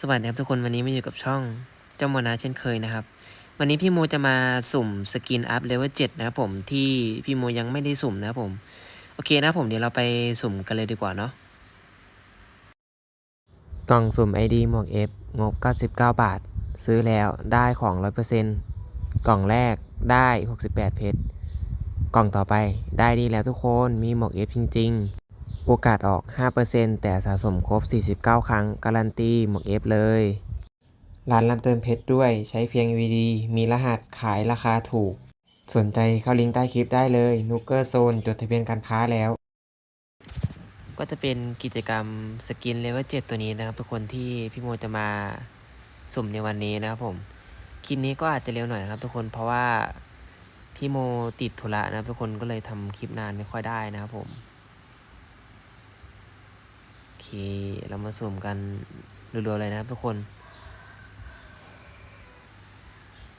สวัสดีครับทุกคนวันนี้มาอยู่กับช่องเจ้าโมนาเช่นเคยนะครับ วันนี้พี่โมจะมาสุ่มสกินอัพเลเวล7นะครับผมที่พี่โมยังไม่ได้สุ่มนะครับผม โอเคนะผมเดี๋ยวเราไปสุ่มกันเลยดีกว่าเนาะกล่องสุ่ม ID หมวก F งบ 99 บาท ซื้อแล้วได้ของ 100%กล่องแรกได้ 68 เพชร กล่องต่อไปได้ดีแล้วทุกคนมีหมวก F จริง ๆ โอกาสออก 5%แต่สะสมครบ 49 ครั้ง การันตีหมวก F เลย ร้านรับเติมเพชรด้วย ใช้เพียง UVD มีรหัสขายราคาถูก สนใจเข้าลิงก์ใต้คลิปได้เลยนูเกอร์โซนจดทะเบียนการค้าแล้ว ก็จะเป็นกิจกรรมสกินเลเวล7ตัวนี้นะครับ ทุกคนที่พี่โมจะมาสุ่มในวันนี้นะครับผมคลิปนี้ก็อาจจะเร็วหน่อยนะครับ ทุกคนเพราะว่าพี่โมติดธุระนะครับทุกคนก็เลยทำคลิปนานไม่ค่อยได้นะครับผม เคเรามาสุ่มกันรัวๆเลยนะครับทุกคน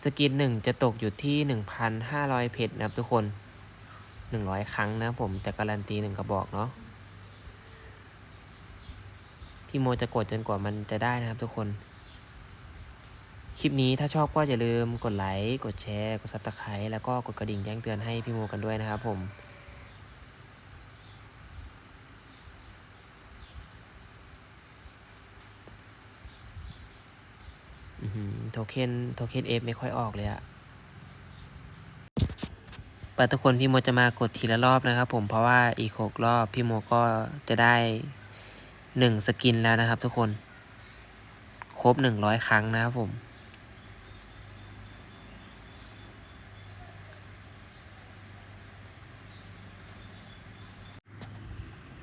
สกินหนึ่งจะตกอยู่ที่หนึ่งพันห้าร้อยเพชรนะครับทุกคนหนึ่งร้อยครั้งนะผมจะการันตีหนึ่งกระบอกเนาะพี่โมจะกดจนกว่ามันจะได้นะครับทุกคน คลิปนี้ถ้าชอบก็อย่าลืมกดไลค์ กดแชร์ กดซับสไครต์แล้วก็กดกระดิ่งแจ้งเตือนให้พี่โมกันด้วยนะครับผม อือหือ โทเค็นโทเค็นเอฟไม่ค่อยออกเลยอะปทุกคนพี่โมจะมากดทีละรอบนะครับ ผมเพราะว่าอีกหกรอบพี่โมก็จะได้หนึ่งสกินแล้วนะครับ ทุกคน ครบหนึ่งร้อยครั้งนะครับผม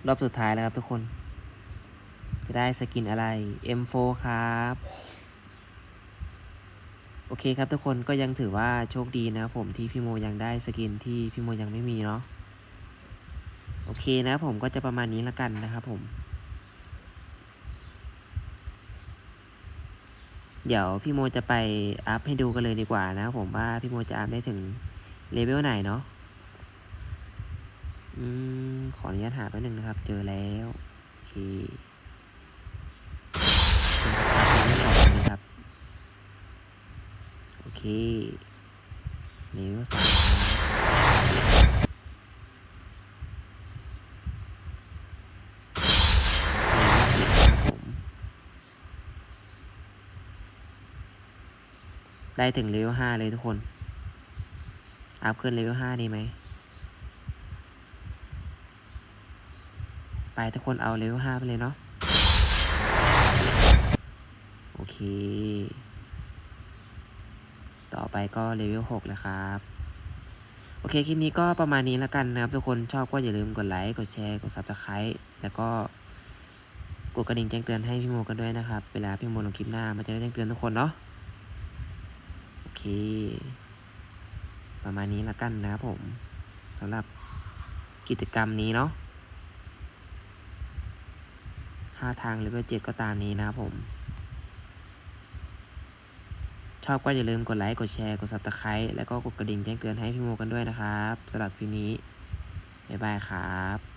รอบสุดท้ายแล้วครับทุกคน จะได้สกินอะไร M4 ครับ โอเคครับทุกคนก็ยังถือว่าโชคดีนะครับผมที่พี่โมยังได้สกินที่พี่โมยังไม่มีเนาะโอเคนะผมก็จะประมาณนี้ละกันนะครับผม เดี๋ยวพี่โมจะไปอัพให้ดูกันเลยดีกว่านะครับผมว่าพี่โมจะอัพได้ถึงเลเวลไหนเนาะอืมขออนุญาตหาแป๊บนึงนะครับ เจอแล้ว โอเคเป็นอัพเลเวลสองนะครับ โอ เคเลเวลสามได้ถึงเลเวลห้าเลยทุกคน อัพขึ้นเลเวลห้าดีไหม ไปทุกคนเอาเลเวลห้าไปเลยเนาะ โอเค ต่อไปก็เลเวลหกแล้วครับ โอเค คลิปนี้ก็ประมาณนี้แล้วกันนะครับทุกคนชอบก็อย่าลืมกดไลค์ กดแชร์ กด subscribe แล้วก็กดกระดิ่งแจ้งเตือนให้พี่โมกันด้วยนะครับ เวลาพี่โมลงคลิปหน้ามันจะได้แจ้งเตือนทุกคนเนาะ โอเค ประมาณนี้แล้วกันนะครับผมสำหรับกิจกรรมนี้เนาะห้าทางเลเวลเจ็ดก็ตามนี้นะครับผม ชอบก็อย่าลืมกดไลค์ กดแชร์ กดซับสไครต์แล้วก็กดกระดิ่งแจ้งเตือนให้พี่โมกันด้วยนะครับสำหรับคลิปนี้ บ๊ายบายครับ